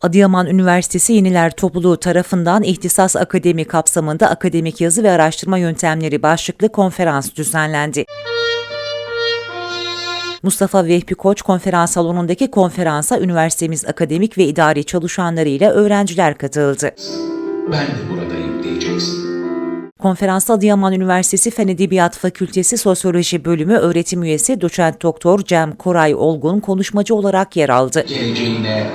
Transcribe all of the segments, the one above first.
Adıyaman Üniversitesi Yeniler Topluluğu tarafından İhtisas Akademi kapsamında akademik yazı ve araştırma yöntemleri başlıklı konferans düzenlendi. Mustafa Vehbi Koç konferans salonundaki konferansa üniversitemiz akademik ve idari çalışanlarıyla öğrenciler katıldı. Ben de buradayım diyeceksin. Konferansta Adıyaman Üniversitesi Fen Edebiyat Fakültesi Sosyoloji Bölümü öğretim üyesi doçent doktor Cem Koray Olgun konuşmacı olarak yer aldı. Geleceğine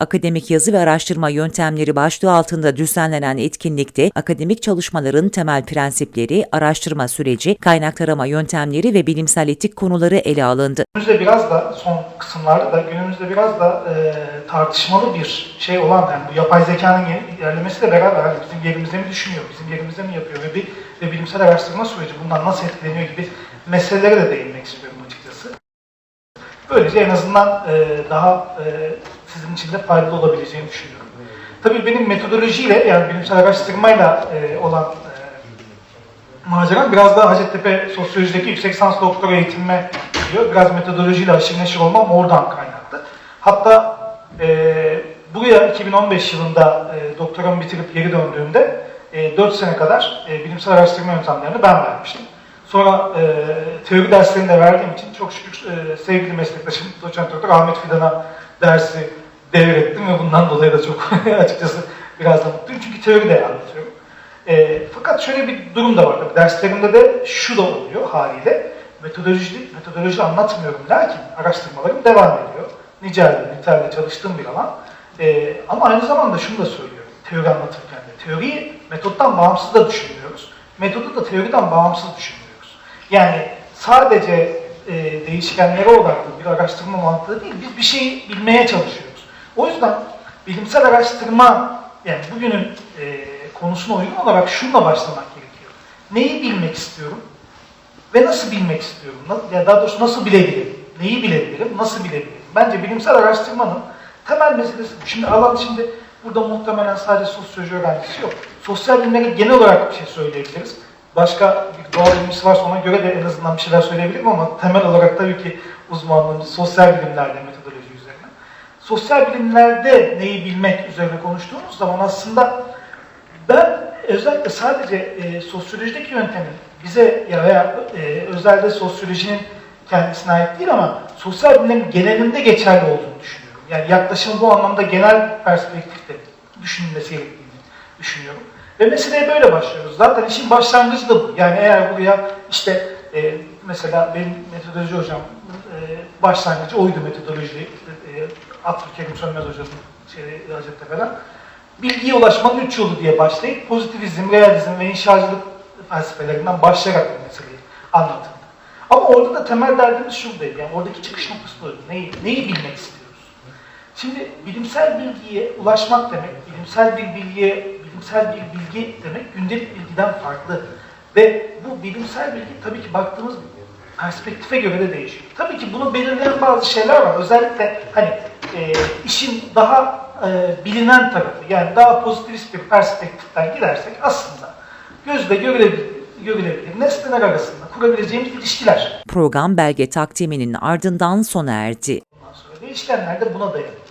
Akademik yazı ve araştırma yöntemleri başlığı altında düzenlenen etkinlikte akademik çalışmaların temel prensipleri, araştırma süreci, kaynak tarama yöntemleri ve bilimsel etik konuları ele alındı. Günümüzde biraz da son kısımlarda da günümüzde biraz da e, tartışmalı bir şey olan yani bu yapay zekanın ilerlemesiyle beraber hani bizim yerimizde mi düşünüyor, bizim yerimizde mi yapıyor ve bir ve bilimsel araştırma süreci bundan nasıl etkileniyor gibi meselelere de değinmek istiyorum açıkçası. Böylece en azından e, daha e, sizin için de faydalı olabileceğini düşünüyorum. Tabii benim metodolojiyle yani bilimsel araştırmayla e, olan e, maceram biraz daha Hacettepe Sosyoloji'deki yüksek lisans doktora eğitimime gidiyor. Biraz metodolojiyle aşırı neşir olmam oradan kaynaklı. Hatta e, buraya 2015 yılında e, doktoramı bitirip geri döndüğümde e, 4 sene kadar e, bilimsel araştırma yöntemlerini ben vermiştim. Sonra e, teori derslerini de verdiğim için çok şükür e, sevgili meslektaşım doçent doktor Ahmet Fidan'a dersi devrettim ve bundan dolayı da çok açıkçası biraz da mutluyum. Çünkü teori de anlatıyorum. E, fakat şöyle bir durum da var tabii. Derslerimde de şu da oluyor haliyle. Metodoloji, metodoloji anlatmıyorum lakin araştırmalarım devam ediyor. Nicelde, nitelde çalıştığım bir alan. E, ama aynı zamanda şunu da söylüyorum teori anlatırken de. Teoriyi metottan bağımsız da düşünmüyoruz. Metodu da teoriden bağımsız düşünmüyoruz. Yani sadece e, değişkenlere odaklı bir araştırma mantığı değil, biz bir şeyi bilmeye çalışıyoruz. O yüzden bilimsel araştırma, yani bugünün e, konusuna uygun olarak şununla başlamak gerekiyor. Neyi bilmek istiyorum ve nasıl bilmek istiyorum? Ya daha doğrusu nasıl bilebilirim? Neyi bilebilirim, nasıl bilebilirim? Bence bilimsel araştırmanın temel meselesi bu. Şimdi alan şimdi burada muhtemelen sadece sosyoloji öğrencisi yok. Sosyal bilimlere genel olarak bir şey söyleyebiliriz. Başka bir doğa bilimcisi varsa ona göre de en azından bir şeyler söyleyebilirim ama temel olarak tabii ki uzmanlığımız sosyal metodoloji üzerine. Sosyal bilimlerde neyi bilmek üzerine konuştuğumuz zaman aslında ben özellikle sadece e, sosyolojideki yöntemin bize ya veya e, özelde sosyolojinin kendisine ait değil ama sosyal bilimlerin genelinde geçerli olduğunu düşünüyorum. Yani yaklaşımı bu anlamda genel perspektifte düşünülmesi gerektiğini düşünüyorum. Ve meseleye böyle başlıyoruz. Zaten işin başlangıcı da bu. Yani eğer buraya işte e, mesela benim metodoloji hocam başlangıcı oydu metodoloji. İşte, e, Abdülkerim Sönmez hocamın şey, Hacettepe'den bilgiye ulaşmanın üç yolu diye başlayıp pozitivizm, realizm ve inşacılık felsefelerinden başlayarak bu meseleyi anlatıldı. Ama orada da temel derdimiz şuradaydı. Yani oradaki çıkış noktası buydu. Neyi, neyi bilmek istiyoruz? Şimdi bilimsel bilgiye ulaşmak demek, bilimsel bir bilgiye, bilimsel bir bilgi demek gündelik bilgiden farklı. Ve bu bilimsel bilgi tabii ki baktığımız perspektife göre de değişiyor. Tabii ki bunu belirleyen bazı şeyler var. Özellikle hani e, işin daha e, bilinen tarafı, yani daha pozitivist bir perspektiften gidersek aslında gözle görülebilir, görülebilir nesneler arasında kurabileceğimiz ilişkiler. Program belge takdiminin ardından sona erdi. Ondan sonra değişkenler de buna dayanıyor.